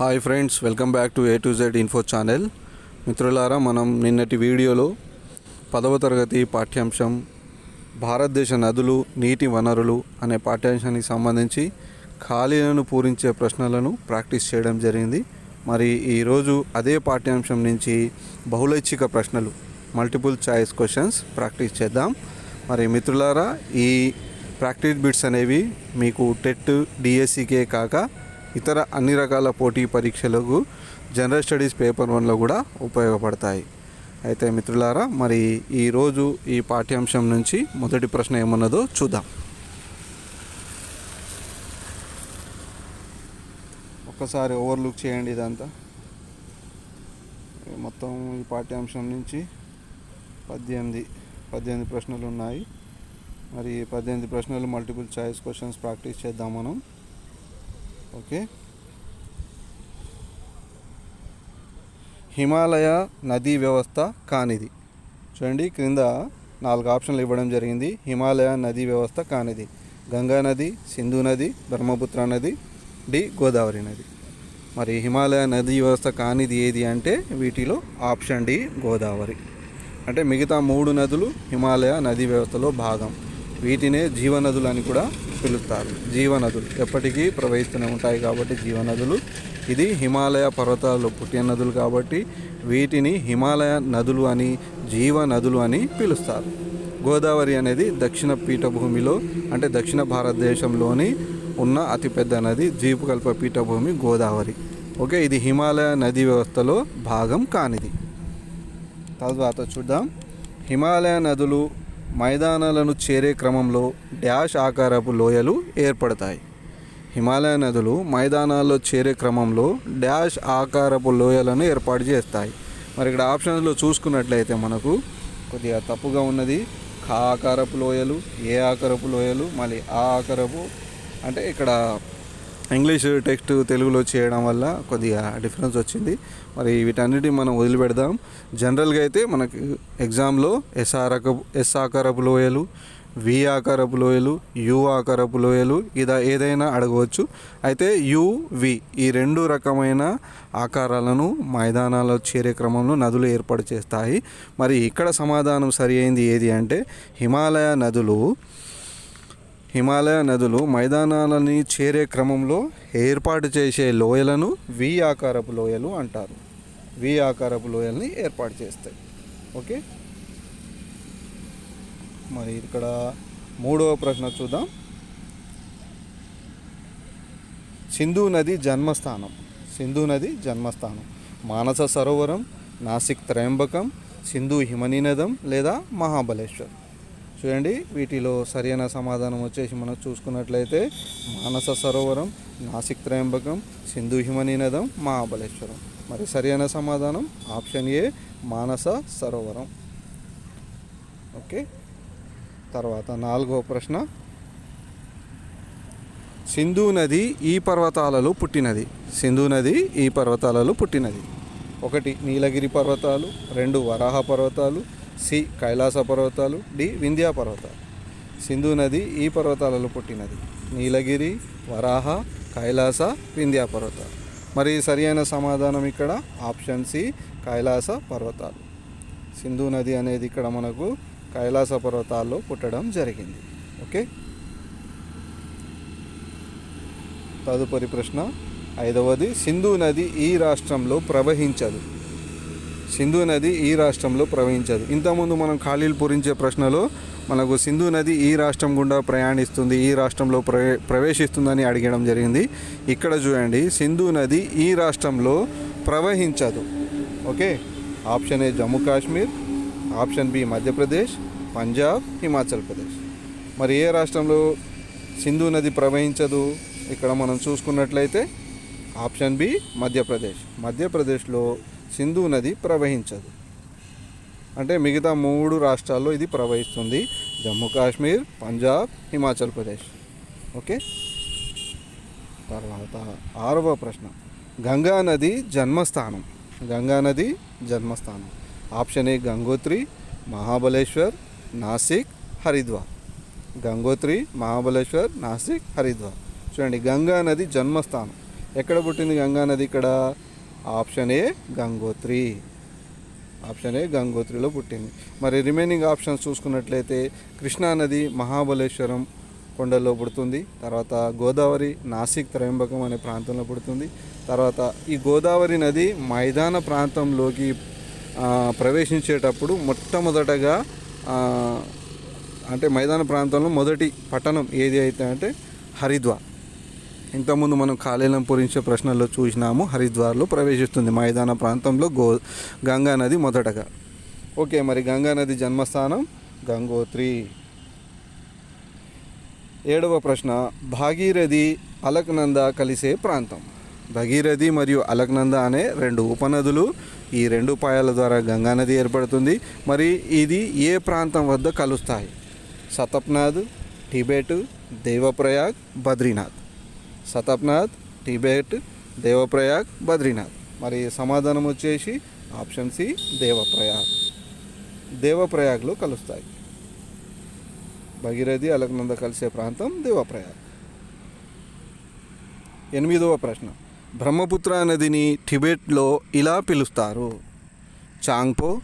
Hi friends welcome back to A to Z info channel. మిత్రులారా మనం నిన్నటి వీడియోలో పదవ తరగతి పాఠ్యాంశం భారతదేశ నదులు నీటి వనరులు అనే పాఠ్యాంశానికి సంబంధించి ఖాళీలను పూరించే ప్రశ్నలను ప్రాక్టీస్ చేయడం జరిగింది. మరి ఈరోజు అదే పాఠ్యాంశం నుంచి బహుళైచ్ఛిక ప్రశ్నలు మల్టిపుల్ చాయిస్ క్వశ్చన్స్ ప్రాక్టీస్ చేద్దాం. మరి మిత్రులారా ఈ ప్రాక్టీస్ బిట్స్ అనేవి మీకు టెట్ డిఎస్సికే కాక ఇతర అన్ని రకాల పోటీ పరీక్షలకు జనరల్ స్టడీస్ పేపర్ వన్లో కూడా ఉపయోగపడతాయి. అయితే మిత్రులారా మరి ఈరోజు ఈ పాఠ్యాంశం నుంచి మొదటి ప్రశ్న ఏమన్నదో చూద్దాం. ఒక్కసారి ఓవర్లుక్ చేయండి ఇదంతా. మొత్తం ఈ పాఠ్యాంశం నుంచి పద్దెనిమిది పద్దెనిమిది ప్రశ్నలు ఉన్నాయి. మరి ఈ పద్దెనిమిది ప్రశ్నలు మల్టిపుల్ చాయిస్ క్వశ్చన్స్ ప్రాక్టీస్ చేద్దాం మనం. ఓకే. హిమాలయ నదీ వ్యవస్థ కానిది. చూడండి క్రింద నాలుగు ఆప్షన్లు ఇవ్వడం జరిగింది. హిమాలయ నదీ వ్యవస్థ కానిది. గంగా నది సింధు నది బ్రహ్మపుత్ర నది డి గోదావరి నది. మరి హిమాలయ నదీ వ్యవస్థ కానిది ఏది అంటే వీటిలో ఆప్షన్ డి గోదావరి. అంటే మిగతా మూడు నదులు హిమాలయ నదీ వ్యవస్థలో భాగం. వీటినే జీవనదులు అని కూడా పిలుస్తారు. జీవనదులు ఎప్పటికీ ప్రవహిస్తూనే ఉంటాయి కాబట్టి జీవనదులు. ఇది హిమాలయ పర్వతాల్లో పుట్టిన నదులు కాబట్టి వీటిని హిమాలయ నదులు అని జీవనదులు అని పిలుస్తారు. గోదావరి అనేది దక్షిణ పీఠభూమిలో అంటే దక్షిణ భారతదేశంలోని ఉన్న అతిపెద్ద నది ద్వీపకల్ప పీఠభూమి గోదావరి. ఓకే ఇది హిమాలయ నదీ వ్యవస్థలో భాగం కానిది. తర్వాత చూద్దాం. హిమాలయ నదులు మైదానాలను చేరే క్రమంలో డ్యాష్ ఆకారపు లోయలు ఏర్పడతాయి. హిమాలయ నదులు మైదానాల్లో చేరే క్రమంలో డ్యాష్ ఆకారపు లోయలను ఏర్పాటు చేస్తాయి. మరి ఇక్కడ ఆప్షన్స్లో చూసుకున్నట్లయితే మనకు కొద్దిగా తప్పుగా ఉన్నది. ఖా ఆకారపు లోయలు ఏ ఆకారపు లోయలు మళ్ళీ ఆ ఆకారపు అంటే ఇక్కడ ఇంగ్లీష్ టెక్స్ట్ తెలుగులో చేయడం వల్ల కొద్దిగా డిఫరెన్స్ వచ్చింది. మరి వీటన్నిటి మనం వదిలిపెడదాం. జనరల్గా అయితే మనకి ఎగ్జామ్లో ఎస్ ఆరకపు ఎస్ ఆకారపు లోయలు వి ఆకారపు లోయలు యు ఆకారపు లోయలు ఇదా ఏదైనా అడగవచ్చు. అయితే యు వి ఈ రెండు రకమైన ఆకారాలను మైదానాల్లో చేరే క్రమంలో నదులు ఏర్పాటు చేస్తాయి. మరి ఇక్కడ సమాధానం సరి అయింది ఏది అంటే హిమాలయ నదులు హిమాలయ నదులు మైదానాలని చేరే క్రమంలో ఏర్పాటు చేసే లోయలను వి ఆకారపు లోయలు అంటారు. వి ఆకారపు లోయల్ని ఏర్పాటు చేస్తాయి. ఓకే? మరి ఇక్కడ మూడవ ప్రశ్న చూద్దాం. సింధు నది జన్మస్థానం. సింధు నది జన్మస్థానం. మానస సరోవరం నాసిక్ త్రయంబకం సింధు హిమనీనదం లేదా మహాబలేశ్వర్. చూడండి వీటిలో సరైన సమాధానం వచ్చేసి మనం చూసుకున్నట్లయితే మానస సరోవరం నాసిక్ త్రయంబకం సింధు హిమనీనదం మహాబలేశ్వరం. మరి సరైన సమాధానం option A Manasa Sarovaram. Okay? తర్వాత నాలుగో ప్రశ్న. సింధు నది ఈ పర్వతాలలో పుట్టినది. సింధు నది ఈ పర్వతాలలో పుట్టినది. ఒకటి నీలగిరి పర్వతాలు రెండు వరాహ పర్వతాలు సి కైలాస పర్వతాలు డి వింధ్యా పర్వతాలు. సింధు నది ఈ పర్వతాలలో పుట్టినది. నీలగిరి వరాహ కైలాస వింధ్యా పర్వతాలు. మరి సరి అయిన సమాధానం ఇక్కడ? ఆప్షన్ సి కైలాస పర్వతాలు. సింధు నది అనేది ఇక్కడ మనకు కైలాస పర్వతాల్లో పుట్టడం జరిగింది. ఓకే? తదుపరి ప్రశ్న. ఐదవది సింధు నది ఈ రాష్ట్రంలో ప్రవహించదు. సింధు నది ఈ రాష్ట్రంలో ప్రవహించదు. ఇంతకుముందు మనం ఖాళీలు పూరించే ప్రశ్నలో మనకు సింధు నది ఈ రాష్ట్రం గుండా ప్రయాణిస్తుంది ఈ రాష్ట్రంలో ప్రవే ప్రవేశిస్తుందని అడగడం జరిగింది. ఇక్కడ చూడండి సింధు నది ఈ రాష్ట్రంలో ప్రవహించదు. Okay? Option A Jammu Kashmir option B Madhya Pradesh Punjab Himachal Pradesh. మరి ఏ రాష్ట్రంలో సింధు నది ప్రవహించదు? ఇక్కడ మనం చూసుకున్నట్లయితే ఆప్షన్ బి మధ్యప్రదేశ్. మధ్యప్రదేశ్లో సింధు నది ప్రవహించదు. అంటే మిగతా మూడు రాష్ట్రాల్లో ఇది ప్రవహిస్తుంది. జమ్మూ కాశ్మీర్ పంజాబ్ హిమాచల్ ప్రదేశ్. ఓకే? తర్వాత ఆరవ ప్రశ్న. గంగా నది జన్మస్థానం. గంగా నది జన్మస్థానం. Option A Gangotri Mahabaleshwar Nashik Haridwar. Gangotri Mahabaleshwar Nashik Haridwar. చూడండి గంగా నది జన్మస్థానం. ఎక్కడ పుట్టింది గంగా నది ఇక్కడ? Option A Gangotri. Option A గంగోత్రిలో పుట్టింది. మరి రిమైనింగ్ ఆప్షన్స్ చూసుకున్నట్లయితే కృష్ణా నది మహాబలేశ్వరం కొండల్లో పుడుతుంది. తర్వాత గోదావరి నాసిక్ త్రయంబకం అనే ప్రాంతంలో పుడుతుంది. తర్వాత ఈ గోదావరి నది మైదాన ప్రాంతంలోకి ప్రవేశించేటప్పుడు మొట్టమొదటగా అంటే మైదాన ప్రాంతంలో మొదటి పట్టణం ఏది అయితే అంటే హరిద్వార్. ఇంతకుముందు మనం కాళేలం పూరించే ప్రశ్నల్లో చూసినాము హరిద్వార్లో ప్రవేశిస్తుంది మైదాన ప్రాంతంలో గో గంగా నది మొదటగా. ఓకే మరి గంగా నది జన్మస్థానం గంగోత్రి. ఏడవ ప్రశ్న భాగీరథి అలక్నంద కలిసే ప్రాంతం. భగీరథి మరియు అలక్నంద అనే రెండు ఉపనదులు ఈ రెండు పాయాల ద్వారా గంగానది ఏర్పడుతుంది. మరి ఇది ఏ ప్రాంతం వద్ద కలుస్తాయి? సతప్నాథ్ టిబెట్ దేవప్రయాగ్ బద్రీనాథ్. సతప్నాథ్ టిబెట్ దేవప్రయాగ్ బద్రీనాథ్. మరి సమాధానం వచ్చేసి ఆప్షన్ సి దేవప్రయాగ్. దేవప్రయాగ్లో కలుస్తాయి. భగీరథి అలకనంద కలిసే ప్రాంతం దేవప్రయాగ్. ఎనిమిదవ ప్రశ్న. బ్రహ్మపుత్ర నదిని టిబెట్లో ఇలా పిలుస్తారు. చాంగ్పో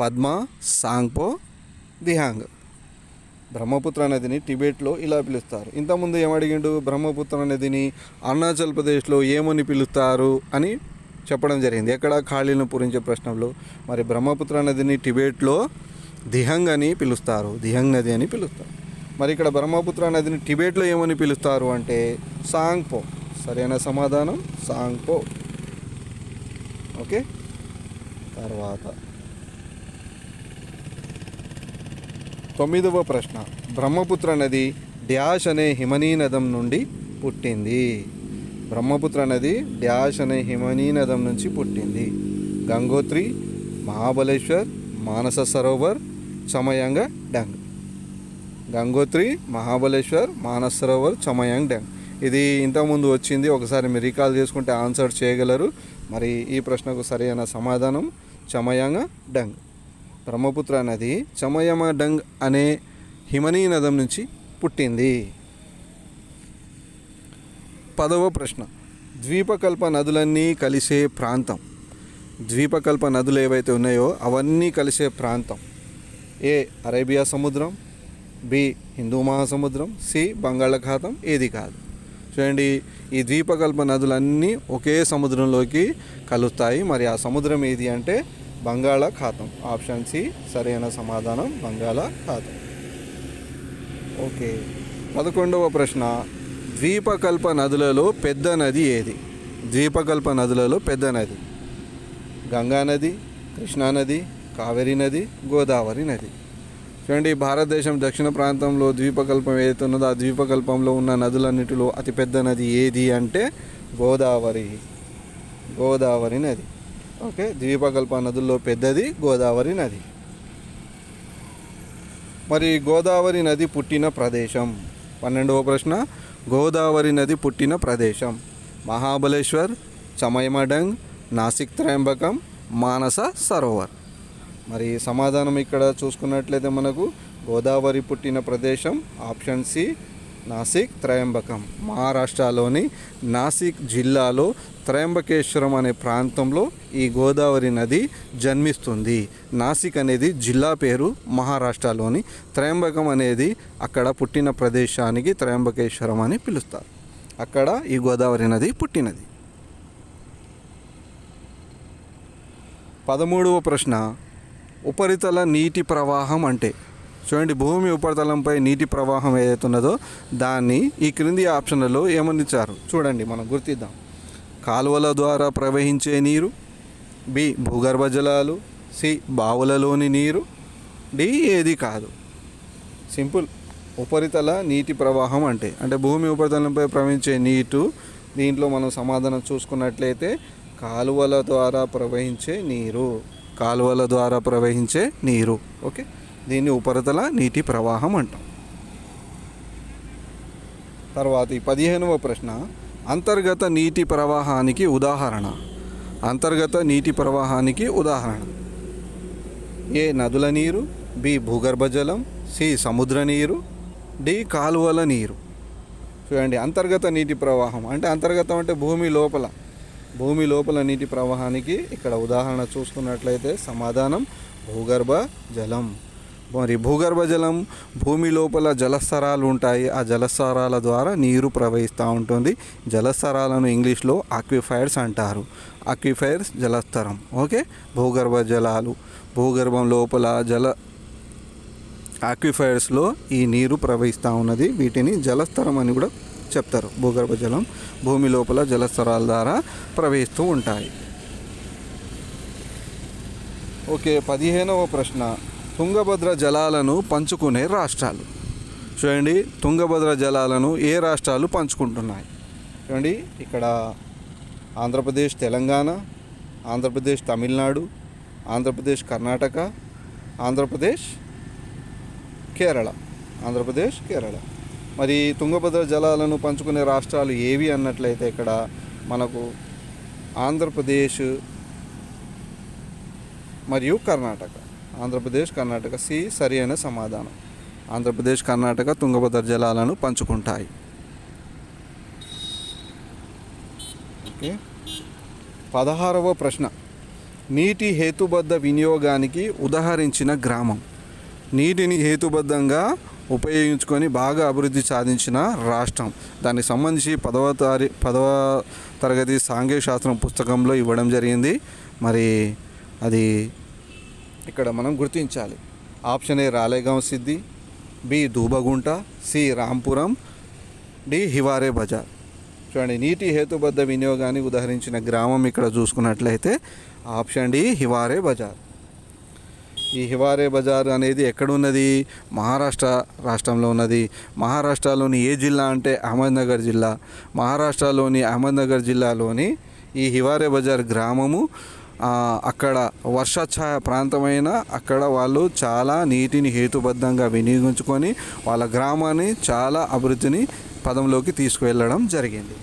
పద్మ సాంగ్పో దిహాంగ్. బ్రహ్మపుత్ర నదిని టిబెట్లో ఇలా పిలుస్తారు. ఇంతకుముందు ఏమడిగిండు బ్రహ్మపుత్ర నదిని అరుణాచల్ ప్రదేశ్లో ఏమని పిలుస్తారు? అని చెప్పడం జరిగింది. ఎక్కడ ఖాళీలను పూరించే ప్రశ్నలో. మరి బ్రహ్మపుత్ర నదిని టిబెట్లో దిహంగ్ అని పిలుస్తారు. దిహంగ్ నది అని పిలుస్తారు. మరి ఇక్కడ బ్రహ్మపుత్ర నదిని టిబెట్లో ఏమని పిలుస్తారు అంటే సాంగ్పో. సరైన సమాధానం సాంగ్పో. ఓకే? తర్వాత తొమ్మిదవ ప్రశ్న. బ్రహ్మపుత్ర నది డ్యాష్ అనే హిమనీ నదం నుండి పుట్టింది. బ్రహ్మపుత్ర నది డ్యాష్ అనే హిమనీ నదం నుంచి పుట్టింది. గంగోత్రి మహాబలేశ్వర్ మానస సరోవర్ చమయంగ డంగ్. గంగోత్రి మహాబలేశ్వర్ మానస సరోవర్ చమయంగ్ డ్యాంగ్ ఇది ఇంతకుముందు వచ్చింది. ఒకసారి మీరు రీకాల్ చేసుకుంటే ఆన్సర్ చేయగలరు. మరి ఈ ప్రశ్నకు సరైన సమాధానం చమయంగ డంగ్. బ్రహ్మపుత్ర నది చమయమ డంగ్ అనే హిమనీ నదం నుంచి పుట్టింది. పదవ ప్రశ్న. ద్వీపకల్ప నదులన్నీ కలిసే ప్రాంతం. ద్వీపకల్ప నదులు ఏవైతే ఉన్నాయో అవన్నీ కలిసే ప్రాంతం. ఏ అరేబియా సముద్రం బి హిందూ మహాసముద్రం సి బంగాళాఖాతం ఏది కాదు. చూడండి ఈ ద్వీపకల్ప నదులన్నీ ఒకే సముద్రంలోకి కలుస్తాయి. మరి ఆ సముద్రం ఏది అంటే బంగాళాఖాతం ఆప్షన్ సి సరైన సమాధానం బంగాళాఖాతం ఓకే పదకొండవ ప్రశ్న. ద్వీపకల్ప నదులలో పెద్ద నది ఏది? ద్వీపకల్ప నదులలో పెద్ద నది. గంగా నది కావేరీ నది గోదావరి నది. చూడండి భారతదేశం దక్షిణ ప్రాంతంలో ద్వీపకల్పం ఏదైతే ఉన్నదో ఆ ద్వీపకల్పంలో ఉన్న నదులన్నిటిలో అతిపెద్ద నది ఏది అంటే గోదావరి. గోదావరి నది. ఓకే ద్వీపకల్ప నదుల్లో పెద్దది గోదావరి నది. మరి గోదావరి నది పుట్టిన ప్రదేశం? పన్నెండవ ప్రశ్న గోదావరి నది పుట్టిన ప్రదేశం? మహాబలేశ్వర్ చమయమడంగ్ నాసిక్ త్రయంబకం మానస సరోవర్. మరి సమాధానం ఇక్కడ చూసుకున్నట్లయితే మనకు గోదావరి పుట్టిన ప్రదేశం ఆప్షన్ సి నాసిక్ త్రయంబకం. మహారాష్ట్రలోని నాసిక్ జిల్లాలో త్రయంబకేశ్వరం అనే ప్రాంతంలో ఈ గోదావరి నది జన్మిస్తుంది. నాసిక్ అనేది జిల్లా పేరు మహారాష్ట్రలోని త్రయంబకం అనేది అక్కడ పుట్టిన ప్రదేశానికి త్రయంబకేశ్వరం అని పిలుస్తారు. అక్కడ ఈ గోదావరి నది పుట్టినది. పదమూడవ ప్రశ్న. ఉపరితల నీటి ప్రవాహం అంటే చూడండి భూమి ఉపరితలంపై నీటి ప్రవాహం ఏదైతే ఉన్నదో దాన్ని ఈ క్రింది ఆప్షన్లలో ఏమనిచ్చారు? చూడండి మనం గుర్తిద్దాం. కాలువల ద్వారా ప్రవహించే నీరు బి భూగర్భ జలాలు సి బావులలోని నీరు డి ఏది కాదు. సింపుల్. ఉపరితల నీటి ప్రవాహం అంటే అంటే భూమి ఉపరితలంపై ప్రవహించే నీటు దీంట్లో మనం సమాధానం చూసుకున్నట్లయితే కాలువల ద్వారా ప్రవహించే నీరు కాలువల ద్వారా ప్రవహించే నీరు ఓకే? దీన్ని ఉపరితల నీటి ప్రవాహం అంటాం. తర్వాత ఈ పదిహేనవ ప్రశ్న అంతర్గత నీటి ప్రవాహానికి ఉదాహరణ. అంతర్గత నీటి ప్రవాహానికి ఉదాహరణ. ఏ నదుల నీరు బి భూగర్భ జలం సి సముద్ర నీరు డి కాలువల నీరు. చూడండి అంతర్గత నీటి ప్రవాహం అంటే అంతర్గతం అంటే భూమి లోపల. భూమి లోపల నీటి ప్రవాహానికి ఇక్కడ ఉదాహరణ చూసుకున్నట్లయితే సమాధానం భూగర్భ జలం. మరి భూగర్భ జలం భూమి లోపల జలస్తరాలు ఉంటాయి. ఆ జలస్తరాల ద్వారా నీరు ప్రవహిస్తూ ఉంటుంది. జలస్తరాలను ఇంగ్లీష్లో ఆక్విఫైర్స్ అంటారు. ఆక్విఫైర్స్ జలస్తరం. ఓకే? భూగర్భ జలాలు భూగర్భం లోపల జల ఆక్విఫైర్స్లో ఈ నీరు ప్రవహిస్తూ ఉన్నది. వీటిని జలస్తరం అని కూడా చెప్తారు. భూగర్భ జలం భూమి లోపల జలస్తరాల ద్వారా ప్రవహిస్తూ ఉంటాయి. ఓకే పదిహేనవ ప్రశ్న. తుంగభద్ర జలాలను పంచుకునే రాష్ట్రాలు. చూడండి తుంగభద్ర జలాలను ఏ రాష్ట్రాలు పంచుకుంటున్నాయి? చూడండి ఇక్కడ ఆంధ్రప్రదేశ్ తెలంగాణ ఆంధ్రప్రదేశ్ తమిళనాడు ఆంధ్రప్రదేశ్ కర్ణాటక ఆంధ్రప్రదేశ్ కేరళ ఆంధ్రప్రదేశ్ కేరళ. మరి తుంగభద్ర జలాలను పంచుకునే రాష్ట్రాలు ఏవి అన్నట్లయితే ఇక్కడ మనకు ఆంధ్రప్రదేశ్ మరియు కర్ణాటక. ఆంధ్రప్రదేశ్ కర్ణాటక సి సరి అయిన సమాధానం. ఆంధ్రప్రదేశ్ కర్ణాటక తుంగభద్ర జలాలను పంచుకుంటాయి. ఓకే. పదహారవ ప్రశ్న. నీటి హేతుబద్ధ వినియోగానికి ఉదహరించిన గ్రామం. నీటిని హేతుబద్ధంగా ఉపయోగించుకొని బాగా అభివృద్ధి సాధించిన రాష్ట్రం. దానికి సంబంధించి పదవ తారీ పదవ తరగతి సాంఘిక శాస్త్రం పుస్తకంలో ఇవ్వడం జరిగింది. మరి అది ఇక్కడ మనం గుర్తించాలి. Option A Ralegan Siddhi B Dubagunta C Rampuram D Hiware Bazar. చూడండి నీటి హేతుబద్ధ వినియోగాన్ని ఉదహరించిన గ్రామం ఇక్కడ చూసుకున్నట్లయితే ఆప్షన్ డి హివారే బజార్. ఈ హివారే బజార్ అనేది ఎక్కడున్నది? మహారాష్ట్ర రాష్ట్రంలో ఉన్నది. మహారాష్ట్రలోని ఏ జిల్లా అంటే అహ్మద్నగర్ జిల్లా? మహారాష్ట్రలోని అహ్మద్నగర్ జిల్లాలోని ఈ హివారే బజార్ గ్రామము అక్కడ వర్షఛాయ ప్రాంతమైన అక్కడ వాళ్ళు చాలా నీటిని హేతుబద్ధంగా వినియోగించుకొని వాళ్ళ గ్రామాన్ని చాలా అభివృద్ధిని పదంలోకి తీసుకువెళ్ళడం జరిగింది.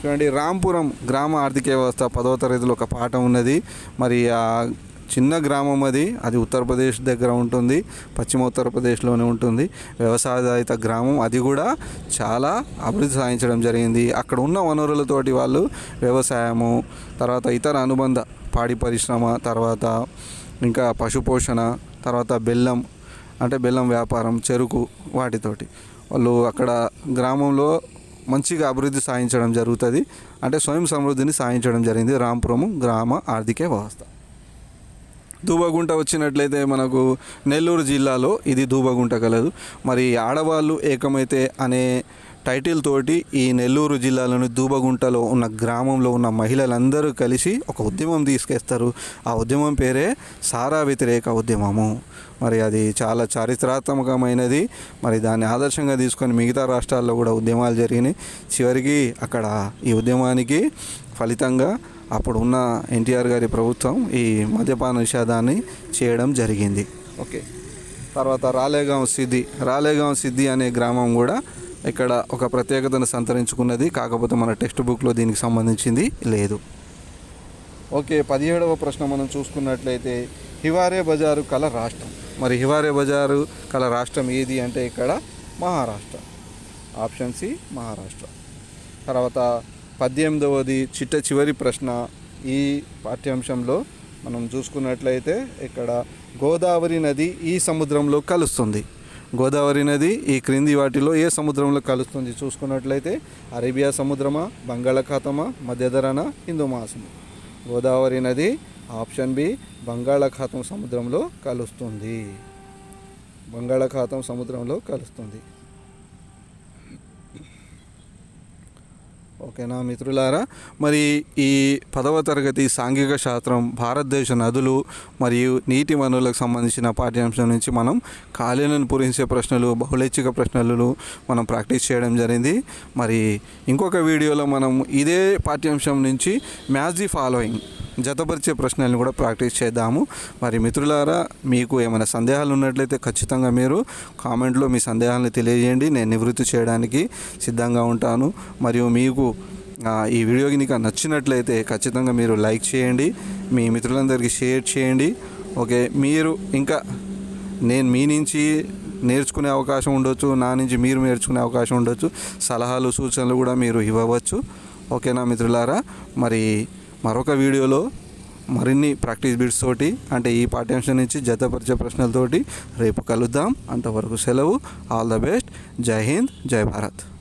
చూడండి రాంపురం గ్రామ ఆర్థిక వ్యవస్థ పదవ తరగతిలో ఒక పాఠం ఉన్నది. మరి ఆ చిన్న గ్రామం అది అది ఉత్తరప్రదేశ్ దగ్గర ఉంటుంది పశ్చిమ ఉత్తరప్రదేశ్లోనే ఉంటుంది. వ్యవసాయదాయిత గ్రామం అది కూడా చాలా అభివృద్ధి సాధించడం జరిగింది. అక్కడ ఉన్న వనరులతోటి వాళ్ళు వ్యవసాయము తర్వాత ఇతర అనుబంధ పాడి పరిశ్రమ తర్వాత ఇంకా పశుపోషణ తర్వాత బెల్లం అంటే బెల్లం వ్యాపారం చెరుకు వాటితోటి. వాళ్ళు అక్కడ గ్రామంలో మంచిగా అభివృద్ధి సాధించడం జరుగుతుంది. అంటే స్వయం సమృద్ధిని సాధించడం జరిగింది రాంపురము గ్రామ ఆర్థిక వ్యవస్థ. దూబగుంట వచ్చినట్లయితే మనకు నెల్లూరు జిల్లాలో ఇది దూబగుంట కలదు. మరి ఆడవాళ్ళు ఏకమైతే అనే టైటిల్ తోటి ఈ నెల్లూరు జిల్లాలోని దూబగుంటలో ఉన్న గ్రామంలో ఉన్న మహిళలందరూ కలిసి ఒక ఉద్యమం తీసుకేస్తారు. ఆ ఉద్యమం పేరే సారా వ్యతిరేక ఉద్యమము. మరి అది చాలా చారిత్రాత్మకమైనది. మరి దాన్ని ఆదర్శంగా తీసుకొని మిగతా రాష్ట్రాల్లో కూడా ఉద్యమాలు జరిగినాయి. చివరికి అక్కడ ఈ ఉద్యమానికి ఫలితంగా అప్పుడు ఉన్న ఎన్టీఆర్ గారి ప్రభుత్వం ఈ మద్యపాన నిషేధాన్ని చేయడం జరిగింది. ఓకే. తర్వాత రాలేగాం సిద్ధి. రాలేగాం సిద్ధి అనే గ్రామం కూడా ఇక్కడ ఒక ప్రత్యేకతను సంతరించుకున్నది కాకపోతే మన టెక్స్ట్ బుక్లో దీనికి సంబంధించింది లేదు. ఓకే పదిహేడవ ప్రశ్న మనం చూసుకున్నట్లయితే హివారే బజారు కల రాష్ట్రం. మరి హివారే బజారు కల రాష్ట్రం ఏది అంటే ఇక్కడ మహారాష్ట్ర. Option C Maharashtra. తర్వాత పద్దెనిమిదవది చిట్ట చివరి ప్రశ్న. ఈ పాఠ్యాంశంలో మనం చూసుకున్నట్లయితే ఇక్కడ గోదావరి నది ఈ సముద్రంలో కలుస్తుంది. గోదావరి నది ఈ క్రింది వాటిలో ఏ సముద్రంలో కలుస్తుంది చూసుకున్నట్లయితే అరేబియా సముద్రమా బంగాళాఖాతమా మధ్యధరణ హిందూ మాసము గోదావరి నది ఆప్షన్ బి బంగాళాఖాతం సముద్రంలో కలుస్తుంది. బంగాళాఖాతం సముద్రంలో కలుస్తుంది. ఓకేనా మిత్రులారా? మరి ఈ పదవ తరగతి సాంఘిక శాస్త్రం భారతదేశ నదులు మరియు నీటి వనరులకు సంబంధించిన పాఠ్యాంశం నుంచి మనం ఖాళీలను పూరించే ప్రశ్నలు బహుళైచ్ఛిక ప్రశ్నలు మనం ప్రాక్టీస్ చేయడం జరిగింది. మరి ఇంకొక వీడియోలో మనం ఇదే పాఠ్యాంశం నుంచి మ్యాథ్ ది ఫాలోయింగ్ జతపరిచే ప్రశ్నలను కూడా ప్రాక్టీస్ చేద్దాము. మరి మిత్రులారా మీకు ఏమైనా సందేహాలు ఉన్నట్లయితే ఖచ్చితంగా మీరు కామెంట్లో మీ సందేహాలను తెలియజేయండి. నేను నివృత్తి చేయడానికి సిద్ధంగా ఉంటాను. మరియు మీకు ఈ వీడియో కనుక నచ్చినట్లయితే ఖచ్చితంగా మీరు లైక్ చేయండి. మీ మిత్రులందరికీ షేర్ చేయండి. ఓకే మీరు ఇంకా నేను మీ నుంచి నేర్చుకునే అవకాశం ఉండొచ్చు నా నుంచి మీరు నేర్చుకునే అవకాశం ఉండొచ్చు. సలహాలు సూచనలు కూడా మీరు ఇవ్వవచ్చు. ఓకేనా మిత్రులారా? మరి మరొక వీడియోలో మరిన్ని ప్రాక్టీస్ బిట్స్ తోటి అంటే ఈ పాఠ్యాంశం నుంచి జతపరిచే ప్రశ్నలతోటి రేపు కలుద్దాం. అంతవరకు సెలవు. ఆల్ ద బెస్ట్ జై హింద్. జై భారత్.